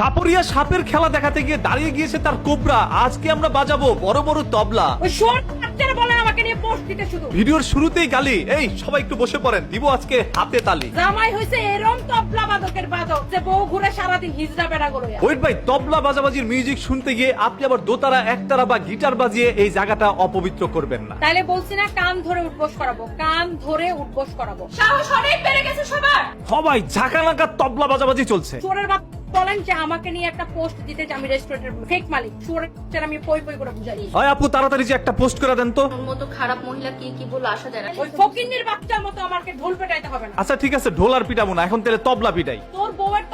সাপরিয়া সাপের খেলা দেখাতে গিয়ে দাঁড়িয়ে গিয়েছে তার কোবরা। আজকে আমরা বাজাবো বড় বড় তবলা। ওই শোন বাচ্চারা বলে আমাকে নিয়ে পোস্ট দিতে শুধু। ভিডিওর শুরুতেই গালি। এই সবাই একটু বসে পড়েন। দিব আজকে হাতে তালি। জামাই হয়েছে এরম তবলা বাদকের বাদক যে বউ ঘুরে হিজড়া বেড়া করে ওয়েট ভাই তবলা বাজাবাজির মিউজিক শুনতে গিয়ে আপনি আবার দোতারা একতারা বা গিটার বাজিয়ে এই জায়গাটা অপবিত্র করবেন না। তাইলে বলছি না কান ধরে উঠবোস করাবো। কান ধরে উঠবোস করাবো। সাহস অনেক বেড়ে গেছে সবার। সবাই ঝাঁকানাকা তবলা বাজাবাজি চলছে। চোরের বাপ বলেন যে আমাকে নিয়ে একটা পোস্ট দিতে যে আমি রেস্টুরেন্টের ফেক মালিক সুরের আমি পই পই করে বুঝাই হয় আপু তাড়াতাড়ি যে একটা পোস্ট করে দেন তো। মতো খারাপ মহিলা কি কি বলে আসা যায় না? ওই ফকিনের বাচ্চার মতো আমাকে ঢোল পেটাইতে হবে না। আচ্ছা ঠিক আছে ঢোল আর পিটাবো না এখন তাহলে তবলা পিটাই। তোর বউয়ের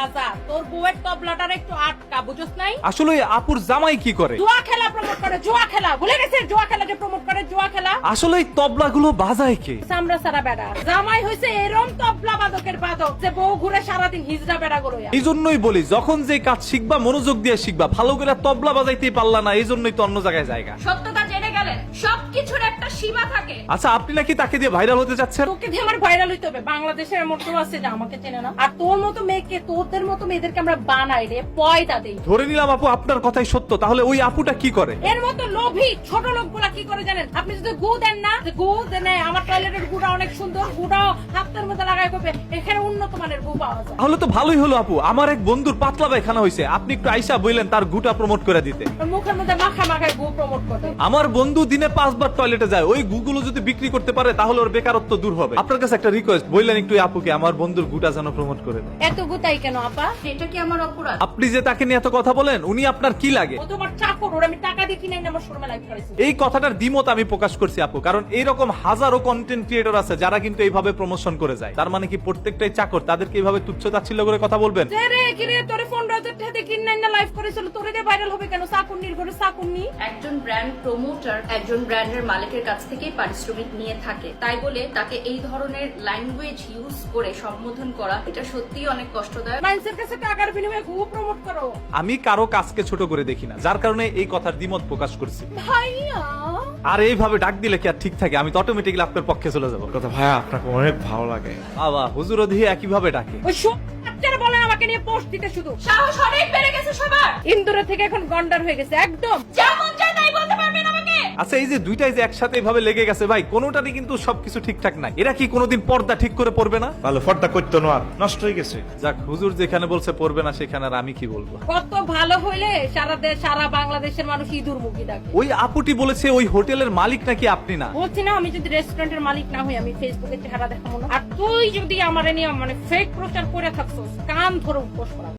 বাজা তোর বউয়ের তবলাটার একটু আটকা বুঝছ নাই? আসলে আপুর জামাই কি করে? জুয়া খেলা প্রমোট করে জুয়া খেলা। ভুলে গেছে জুয়া প্রমোট করে জুয়া খেলা? আসলে এই তবলাগুলো বাজায় কে? সামরা সারা বেড়া। জামাই হয়েছে এরম তবলা বাদকের বাদক যে বউ ঘুরে সারাদিন হিজড়া বেড়া করে এই জন্যই বলি যখন যে কাজ শিখবা মনোযোগ দিয়ে শিখবা ভালো করে তবলা বাজাইতে পারলা না এই জন্যই তো অন্য জায়গায় জায়গা। সত্যতা সবকিছুর একটা সীমা থাকে। আচ্ছা আপনি নাকি তাকে দিয়ে ভাইরাল হতে যাচ্ছেন? তোকে দিয়ে আমার ভাইরাল হইতে হবে। বাংলাদেশের এমন কেউ আছে যে আমাকে চেনে না। আর তোর মতো মেয়েকে তোদের মতো মেয়েদেরকে আমরা বানাই রে পয়দা দেই। ধরে নিলাম আপু আপনার কথাই সত্য। তাহলে ওই আপুটা কি করে? এর মতো লোভী ছোট লোকগুলা কি করে জানেন? আপনি যদি গু দেন না গু দেন আমার টয়লেটের গুটা অনেক সুন্দর গুটাও হাতের মধ্যে লাগাই করবে এখানে উন্নত মানের গু পাওয়া যায়। তাহলে তো ভালোই হলো আপু। আমার এক বন্ধুর পাতলা পায়খানা হয়েছে আপনি একটু আইসা বললেন তার গুটা প্রমোট করে দিতে। মুখের মধ্যে মাখা মাখায় গু প্রমোট করে আমার বন্ধু দিনে পাঁচবার টয়লেটে যায় ওই গুগুলো যদি বিক্রি করতে পারে তাহলে ওর বেকারত্ব দূর হবে। আপনার কাছে একটা রিকোয়েস্ট বললেন একটু আপুকে আমার বন্ধুর গুটা যেন প্রমোট করে দেয়। এত গুতাই কেন আপা? এটা কি আমার অপরাধ? আপনি যে তাকে নিয়ে এত কথা বলেন উনি আপনার কি লাগে? ও তোমার চাকর ওর আমি টাকা কিনে এনে আমার শোরুমে করেছি। এই কথাটার দ্বিমত আমি প্রকাশ করছি আপু কারণ এইরকম হাজারো কন্টেন্ট ক্রিয়েটর আছে যারা কিন্তু এইভাবে প্রমোশন করে যায়। তার মানে কি প্রত্যেকটাই চাকর? তাদেরকে এইভাবে তুচ্ছ তাচ্ছিল্য করে কথা বলবেন? রে তোরে কিনে লাইভ করেছিল তোরে ভাইরাল হবে কেন? একজন ব্র্যান্ড প্রমোটার একজন ব্র্যান্ডের মালিকের কাছ থেকে পারিশ্রমিক নিয়ে থাকে। তাই বলে তাকে এই ধরনের ল্যাঙ্গুয়েজ ইউজ করে সম্বোধন করা এটা সত্যিই অনেক কষ্টদায়ক। মানুষের কাছে টাকার বিনিময়ে গু প্রমোট করো। আমি কারও কাজকে ছোট করে দেখি না যার কারণে এই কথার দ্বিমত প্রকাশ করছি। ভাইয়া! আর এইভাবে ডাক দিলে কি আর ঠিক থাকে? আমি তো অটোমেটিকলি আপনার পক্ষে চলে যাব। কথা ভাইয়া আপনাকে অনেক ভালো লাগে। বাবা হুজুর দিয়ে একইভাবে ডাকে। ওই সব বলে আমাকে নিয়ে পোস্ট দিতে শুধু। সাহস অনেক বেড়ে গেছে সবার। ইন্দুরে থেকে এখন গন্ডার হয়ে গেছে একদম। যেমন চাই তাই বলতে পারবেন আমাকে আচ্ছা এই যে দুইটাই যে একসাথে এভাবে লেগে গেছে ভাই কোনোটারই কিন্তু সবকিছু ঠিকঠাক নাই। এরা কি কোনোদিন পর্দা ঠিক করে পড়বে না? ভালো ফর্দা করতো না আর নষ্ট হয়ে গেছে। যাক হুজুর যেখানে বলছে পড়বে না সেখানে আর আমি কি বলব? কত ভালো হইলে সারা দেশ সারা বাংলাদেশের মানুষ ইঁদুর মুখী ডাকে ওই আপুটি বলেছে ওই হোটেলের মালিক নাকি আপনি না? বলছি না আমি যদি রেস্টুরেন্টের মালিক না হই আমি ফেসবুকে চেহারা দেখাবো না। আর তুই যদি আমার নিয়ে মানে ফেক প্রচার করে থাকছো কান ধরে উপোস করা।